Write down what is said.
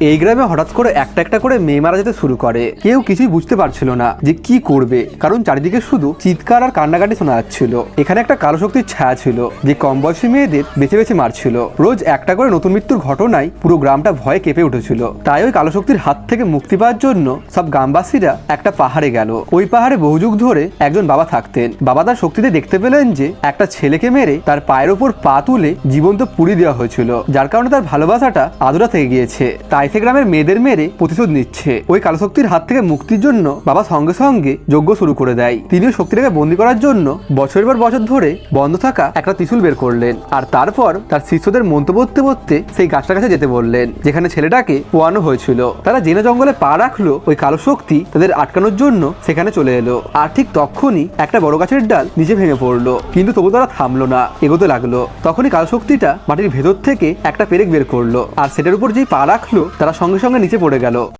এই গ্রামে হঠাৎ করে একটা একটা করে মেয়ে মারা যেতে শুরু করে। কেউ কিছুই বুঝতে পারছিল না যে কি করবে, কারণ চারিদিকে শুধু চিৎকার আর কান্নাকাটি শোনা যাচ্ছিল। এখানে একটা কালো শক্তির ছায়া ছিল, যে কম বয়সী মেয়েদের বেছে বেছে মারছিল। রোজ একটা করে নতুন মৃত্যুর ঘটনায় পুরো গ্রামটা ভয়ে কেঁপে উঠেছিল। তাই ওই কালো শক্তির হাত থেকে মুক্তি পাওয়ার জন্য সব গ্রামবাসীরা একটা পাহাড়ে গেল। ওই পাহাড়ে বহুযুগ ধরে একজন বাবা থাকতেন। বাবা তার শক্তিতে দেখতে পেলেন যে একটা ছেলেকে মেরে তার পায়ের ওপর পা তুলে জীবন্ত পুড়ি দেওয়া হয়েছিল, যার কারণে তার ভালোবাসাটা আদরা থেকে গিয়েছে। তাই সে গ্রামের মেয়েদের মেরে প্রতিশোধ নিচ্ছে। ওই কালো শক্তির হাত থেকে মুক্তির জন্য বাবা সঙ্গে সঙ্গে যজ্ঞ শুরু করে দেয়। তিনিও শক্তিটাকে বন্দি করার জন্য বছরের পর বছর ধরে বন্ধ থাকা একটা ত্রিশূল বের করলেন। আর তারপর তার শিষ্যদের মন্ত্র পড়তে পড়তে সেই গাছটার কাছে যেতে বললেন, যেখানে ছেলেটাকে পোয়ানো হয়েছিল। তারা জেনে জঙ্গলে পা রাখল ওই কালো শক্তি তাদের আটকানোর জন্য সেখানে চলে এলো। আর ঠিক তখনই একটা বড় গাছের ডাল নিচে ভেঙে পড়ল। কিন্তু তবু তারা থামলো না, এগোতে লাগল। তখনই কালো শক্তিটা মাটির ভেতর থেকে একটা পেরেক বের করল। আর সেটার উপর যেই পা রাখল তারা সঙ্গে সঙ্গে নিচে পড়ে গেল।